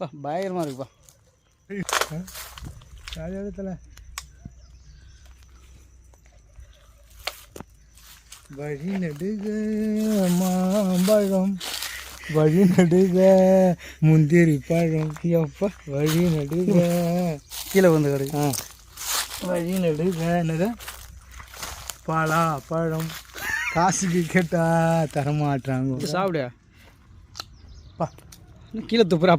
அப்பா பயங்கரமாக இருக்குப்பா. இடத்துல வழி நடுக மாம்பழம். வழி நடுக முந்திரி பழம். எப்பா வழி நடுக. கீழே வந்து கிடக்கு ஆ. வழி நடுக என்னது? பாலா பழம். காசுக்கு கேட்டா தரமாட்டாங்க சாப்பிடு. பா. இன்னும் கீழே துப்புற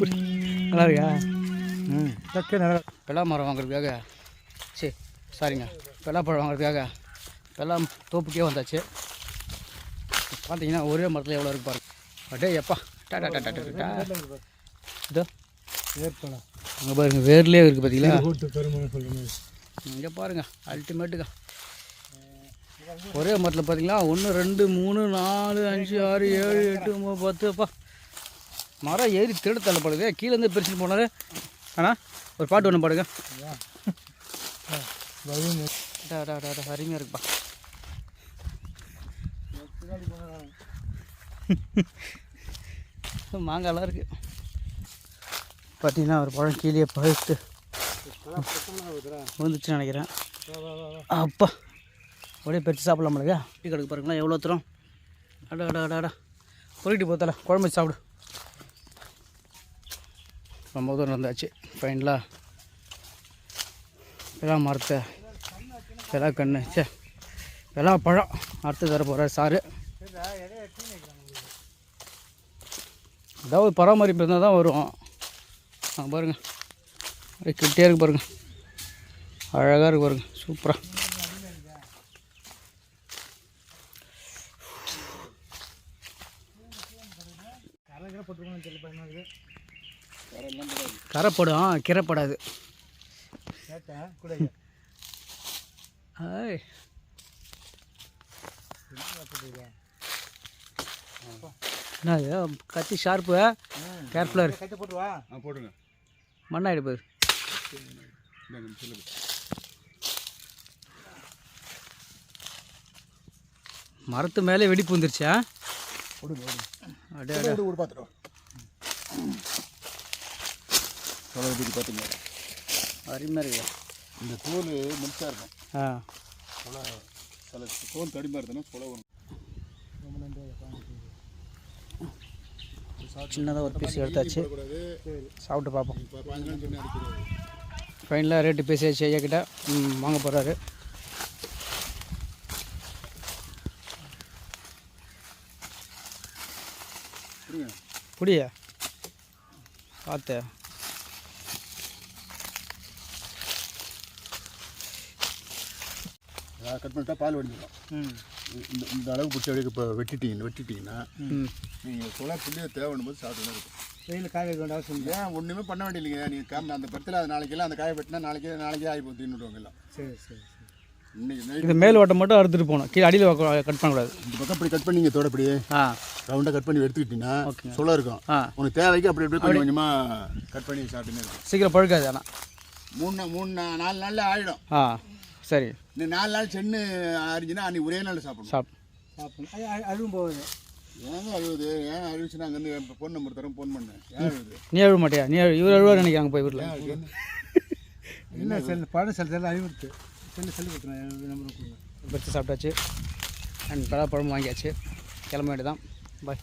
நல்லா இருக்கா ம். தக்க நல்லா பெலா மரம் வாங்குறதுக்காக சரி சாரிங்க பழம் வாங்குறதுக்காக. பெலா தோப்புக்கே வந்தாச்சு. பார்த்தீங்கன்னா ஒரே மரத்தில் எவ்வளோ இருக்கு பாருங்க. அடே எப்பா. டா டா டா டா டா டா. இதோ. ஏற்படா அங்கே பாருங்க வேர்லேயே இருக்குது பார்த்தீங்களா இங்கே பாருங்க அல்டிமேட்டுக்கா ஒரே மரத்தில் பார்த்தீங்களா ஒன்று ரெண்டு மூணு நாலு அஞ்சு ஆறு ஏழு எட்டு ஒம்பது பத்து அப்பா. மரம் ஏறி திருட தள்ளப்படுது. கீழேருந்து பிரிச்சுட்டு போனது ஆனால் ஒரு பாட்டு ஒன்று பாடுங்க. அருமையாக இருக்குப்பா. மாங்காயெல்லாம் இருக்குது பார்த்தீங்கன்னா ஒரு பழம் கீழே பழுத்து விழுந்துச்சுன்னு நினைக்கிறேன். அப்பா அப்படியே பெருசு சாப்பிடலாம்லங்க டீ கடைக்கு பாருங்களா எவ்வளோ தூரம். அடா அடா அடா அடா. பொறிக்கிட்டு போத்தல குழம்பு சாப்பிடு. ரொம்ப தூரம் இருந்தாச்சு ஃபைனலாக பெலா மரத்தை பெலா கண்ணு சே பெலா பழம் அறுத்து தர போகிற சாரு. ஏதாவது பராமரிப்பு இருந்தால் தான் வரும் பாருங்கள் கிட்டே இருக்கு பாருங்கள் அழகாக இருக்கு பாருங்கள் சூப்பராக கரைப்படும் கீரைப்படாது கேட்டேன் கூட ஹாய் என்னது கத்தி ஷார்ப்பு கேர்ஃபுல்லாக இருக்கு கட்ட போட்டு வா ஆ போடுங்க மண்ணாயிடு போகுது மரத்து மேலே வெடிப்பு வந்துருச்சா? விடுங்க அடே பார்த்துட்டு தொலைவுக்கு பார்த்தீங்க அருமையாக இருக்கு இந்த தோல் மெல்ஸாக இருக்கும் ஆ. தொலை சில தோல் தடிமாக இருந்ததுன்னா தொலை வரும் சின்னதாக ஒரு பீஸ் எடுத்தாச்சு. சாப்பிட்டு பார்ப்போம் ஃபைனலாக ரேட்டு பேசியாச்சு ஐயா கிட்ட. வாங்க போகிறாரு புரியுங்க புடியா பார்த்து கட் பண்ணிட்டா பால் வடிஞ்சிடும் இந்த இந்த அளவுக்கு பிடிச்ச வரைக்கும் இப்போ வெட்டிட்டீங்க வெட்டிட்டீங்கன்னா நீங்கள் தொலை புள்ளியை தேவைன்னு போது சாப்பிட்டு இருக்கும் வெயில் காய வைக்க வேண்டிய அவசியம் இல்லை ஏன் ஒன்றுமே பண்ண வேண்டியதில்லைங்க. நீங்கள் காம அந்த படத்தில் அது நாளைக்கெல்லாம் அந்த காய வெட்டினா நாளைக்கே நாளைக்கே ஆகி போகுது தின்னுடுவாங்க எல்லாம். சரி சரி இது மேல் ஓட்டை மட்டும் அறுத்துட்டு போகணும். கீழே அடியில் கட் பண்ணக்கூடாது. இந்த பக்கம் இப்படி கட் பண்ணிங்க தோட இப்படி ஆ ரவுண்டாக கட் பண்ணி எடுத்துக்கிட்டீங்கன்னா. சொல்ல இருக்கும். உனக்கு தேவைக்கு அப்படி இப்படி கொஞ்சம் கொஞ்சமாக கட் பண்ணி சாப்பிட்டுன்னு இருக்கும் சீக்கிரம் பழுக்காது ஆனால் மூணு மூணு நாலு நாளில் ஆகிடும் ஆ. சரி. இந்த நாலு நாள் சென்னு அரிஞ்சுன்னா அன்னைக்கு ஒரே நாள் சாப்பிடணும். சாப். அழு- அழுவும் போகுது. ஏங்க அழுவுது? ஏன் அழுவுச்சுன்னா அங்கேருந்து ஃபோன் நம்பர் தரேன் ஃபோன் பண்ணேன் ஏன் அழுவுது? நீ அழுவ மாட்டியா? நீ அழு- இவர் அழுவா நினைக்கிறாங்க போய் வீட்டில் இல்லை செல் பழம் செல் செல் அழிவுறுத்து செல்லு செல்லு கொடுத்துறேன் நம்பர் கொடுங்க. பறித்து சாப்பிட்டாச்சு. அண்ட் பழம் வாங்கியாச்சு. கிளம்ப வேண்டியதான் பாய்